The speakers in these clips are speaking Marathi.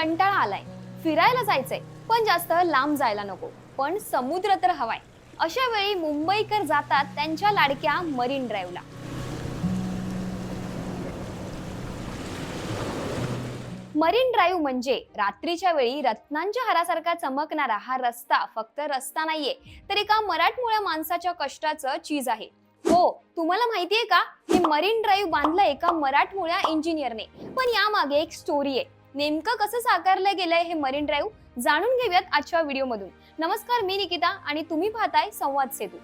कंटाळा आलाय. फिरायला जायचंय पण जास्त लांब जायला नको. पण समुद्र तर हवाय. अशा वेळी मुंबईकर जातात त्यांच्या लाडक्या मरीन ड्राईव्हला मरीन ड्राईव्ह म्हणजे रात्रीच्या वेळी रत्नांच्या हारासारखा चमकणारा हा रस्ता फक्त रस्ता नाहीये तर एका मराठमोळ्या माणसाच्या कष्टाचं चीज आहे. हो तुम्हाला माहितीये का? हे मरीन ड्राईव्ह बांधलं एका मराठमोळ्या इंजिनियरने पण यामागे एक स्टोरी आहे. नेमकं कसं साकारलं गेलंय हे मरीन ड्राईव्ह जाणून घेऊयात आजच्या व्हिडिओमधून. नमस्कार मी निकिता आणि तुम्ही पाहताय संवाद सेतू.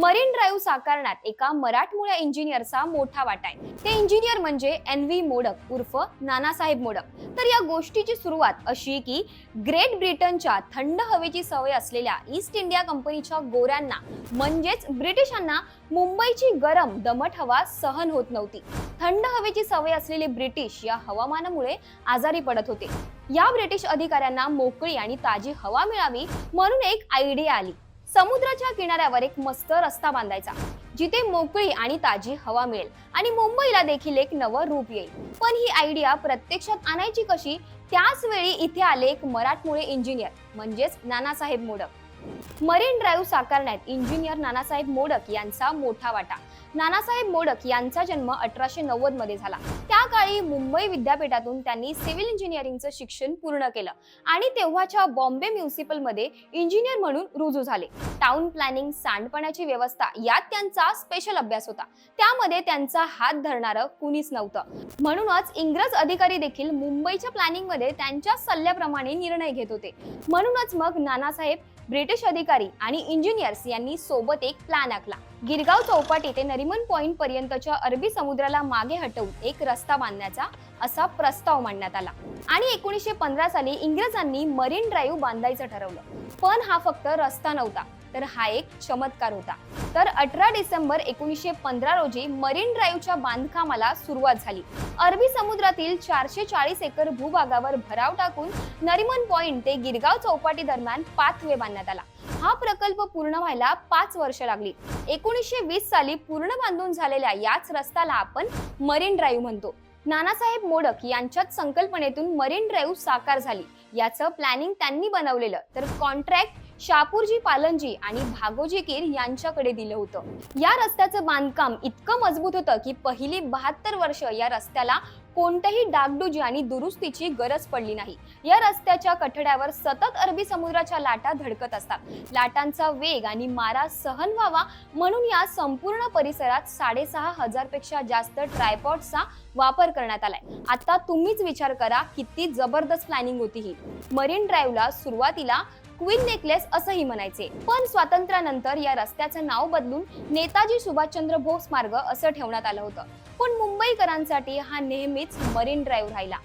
मरीन ड्राईव्ह साकारण्यात एका मराठमोळ्या इंजिनियरचा मोठा वाटा आहे. ते इंजिनियर म्हणजे एन व्ही मोडक उर्फ नानासाहेब मोडक. तर या गोष्टीची सुरुवात अशी की ग्रेट ब्रिटनच्या थंड हवेची सवय असलेल्या ईस्ट इंडिया कंपनीच्या गोऱ्यांना म्हणजेच ब्रिटिशांना मुंबईची गरम दमट हवा सहन होत नव्हती. थंड हवेची सवय असलेले ब्रिटिश या हवामानामुळे आजारी पडत होते. या ब्रिटिश अधिकाऱ्यांना मोकळी आणि ताजी हवा मिळावी म्हणून एक आयडिया आली. समुद्राच्या किनाऱ्यावर एक मस्त रस्ता बांधायचा जिथे मोकळी आणि ताजी हवा मिळेल आणि मुंबईला देखील एक नवं रूप येईल. पण ही आयडिया प्रत्यक्षात आणायची कशी? त्याच वेळी इथे आले एक मराठमोळे इंजिनियर म्हणजेच नानासाहेब मोडक. मरीन ड्राईव्ह साकारण्यात इंजिनियर नानासाहेब मोडक यांचा मोठा वाटा. नानासाहेब मोडक यांचा जन्म अठराशे नव्वदमध्ये झाला. त्या काळी मुंबई विद्यापीठातून त्यांनी सिव्हिल इंजिनिअरिंगचं शिक्षण पूर्ण केलं आणि तेव्हाच्या बॉम्बे म्युन्सिपलमध्ये इंजिनियर म्हणून रुजू झाले. टाउन प्लॅनिंग सांडपाण्याची व्यवस्था यात त्यांचा स्पेशल अभ्यास होता. त्यामध्ये त्यांचा हात धरणारं कुणीच नव्हतं. म्हणूनच इंग्रज अधिकारी देखील मुंबईच्या प्लॅनिंगमध्ये त्यांच्या सल्ल्याप्रमाणे निर्णय घेत होते. म्हणूनच मग नानासाहेब ब्रिटिश अधिकारी आणि इंजिनियर्स यांनी सोबत एक प्लॅन आखला. गिरगाव चौपाटी ते नरिमन पॉइंट पर्यंतच्या अरबी समुद्राला मागे हटवून एक रस्ता बांधण्याचा असा प्रस्ताव मांडण्यात आला. आणि एकोणीसशे पंधरा साली इंग्रजांनी मरीन ड्राईव्ह बांधायचं ठरवलं. पण हा फक्त रस्ता नव्हता तर हा एक चमत्कार होता. तर अठरा डिसेंबर एकोणीसशे पंधरा रोजी मरीन ड्राईव्हच्या बांधकामाला सुरुवात झाली. अरबी समुद्रातील चारशे चाळीस एकर भूभागावर भराव टाकून नरिमन पॉइंट ते गिरगाव चौपाटी दरम्यान पाथवे बांधण्यात आला. हा प्रकल्प पूर्ण व्हायला पाच वर्ष लागली. एकोणीसशे वीस साली पूर्ण बांधून झालेल्या याच रस्त्याला आपण मरीन ड्राईव्ह म्हणतो. नानासाहेब मोडक यांच्याच संकल्पनेतून मरीन ड्राईव्ह साकार झाली. याचं प्लॅनिंग त्यांनी बनवलेलं. तर कॉन्ट्रॅक्ट शापूरजी पालनजी आणि भागोजी कीर यांच्याकडे दिलं होतं. या रस्त्याचं बांधकाम इतकं मजबूत होतं की पहिली बहात्तर वर्ष या रस्त्याला कोणत्याही डागडुजी आणि दुरुस्तीची गरज पडली नाही. या रस्त्याच्या कठड्यावर सतत अरबी समुद्राच्या लाटा धडकत असतात. लाटांचा वेग आणि मारा सहन व्हावा म्हणून या संपूर्ण परिसरात साडेसहा हजारपेक्षा जास्त ट्रायपॉडचा वापर करण्यात आलाय. आता तुम्हीच विचार करा किती जबरदस्त प्लॅनिंग होती ही. मरीन ड्राईव्हला सुरुवातीला क्वीन नेकलेस असंही म्हणायचे. पण स्वातंत्र्यानंतर या रस्त्याचं नाव बदलून नेताजी सुभाषचंद्र बोस मार्ग असं ठेवण्यात आलं होतं. पण मुंबईकरांसाठी हा नेहमीच मरीन ड्राईव्ह राहिला.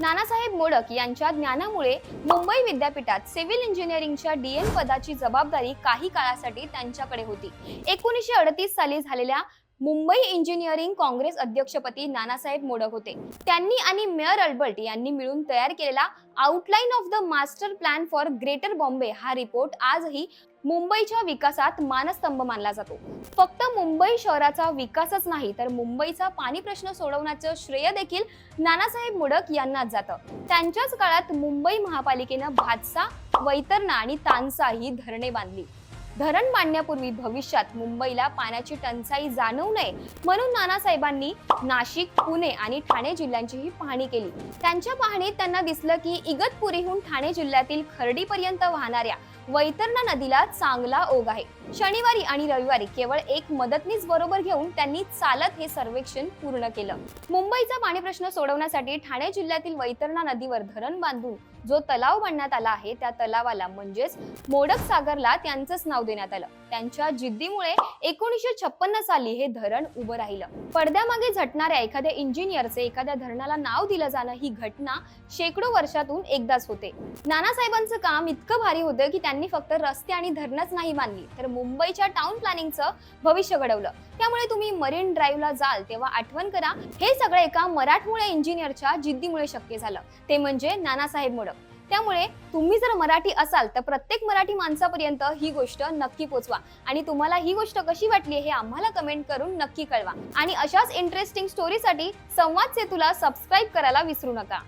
नानासाहेब मोडक यांच्या ज्ञानामुळे मुंबई विद्यापीठात सिव्हिल इंजिनिअरिंगच्या डीएम पदाची जबाबदारी काही काळासाठी त्यांच्याकडे होती. एकोणीसशे अडतीस साली झालेल्या मुंबई इंजिनिअरिंग काँग्रेस अध्यक्षपदी नानासाहेब मोडक होते. त्यांनी आणि मेयर अल्बर्ट यांनी मिळून तयार केलेला outline of the master plan for greater Bombay हा रिपोर्ट आजही मुंबईच्या विकासात मानस्तंभ मानला जातो. फक्त मुंबई शहराचा विकासच नाही तर मुंबईचा पाणी प्रश्न सोडवण्याचं श्रेय देखील नानासाहेब मोडक यांनाच जातं. त्यांच्याच काळात मुंबई महापालिकेनं भातसा वैतरणा आणि तानसा ही धरणे बांधली. धरण बांधण्यापूर्वी भविष्यात मुंबईला पाण्याची टंचाई जाणवू नये म्हणून नानासाहेबांनी नाशिक पुणे आणि ठाणे जिल्ह्यांचीही पाहणी केली. त्यांच्या पाहणीत त्यांना दिसलं की इगतपुरीहून ठाणे जिल्ह्यातील खर्डीपर्यंत वाहणाऱ्या वैतरणा नदीला चांगला ओघ आहे. शनिवारी आणि रविवारी केवळ एक मदतनीस बरोबर घेऊन त्यांनी चालत हे सर्वेक्षण पूर्ण केलं. मुंबईचा पाणी प्रश्न सोडवण्यासाठी ठाणे जिल्ह्यातील वैतरणा नदीवर धरण बांधून जो तलाव बांधण्यात आला आहे त्या तलावाला म्हणजेच मोडक सागरला त्यांचंच नाव देण्यात आलं. त्यांच्या जिद्दीमुळे एकोणीसशे छप्पन्न साली हे धरण उभं राहिलं. पडद्यामागे झटणाऱ्या एखाद्या इंजिनियरचे एखाद्या धरणाला नाव दिलं जाणं ही घटना शेकडो वर्षातून एकदाच होते. नानासाहेबांचं काम इतकं भारी होतं की त्यांनी फक्त रस्ते आणि धरणच नाही बांधली तर मुंबईच्या टाउन प्लॅनिंगचं भविष्य घडवलं. त्यामुळे तुम्ही मरीन ड्राईव्हला जाल तेव्हा आठवण करा हे सगळं एका मराठमोळ्या इंजिनियरच्या जिद्दीमुळे शक्य झालं. ते म्हणजे नानासाहेब मोडक. त्यामुळे तुम्ही जर मराठी असाल तर प्रत्येक मराठी माणसापर्यंत ही गोष्ट नक्की पोचवा. आणि तुम्हाला ही गोष्ट कशी वाटली हे आम्हाला कमेंट करून नक्की कळवा. आणि अशाच इंटरेस्टिंग स्टोरीसाठी संवाद सेतूला सबस्क्राईब करायला विसरू नका.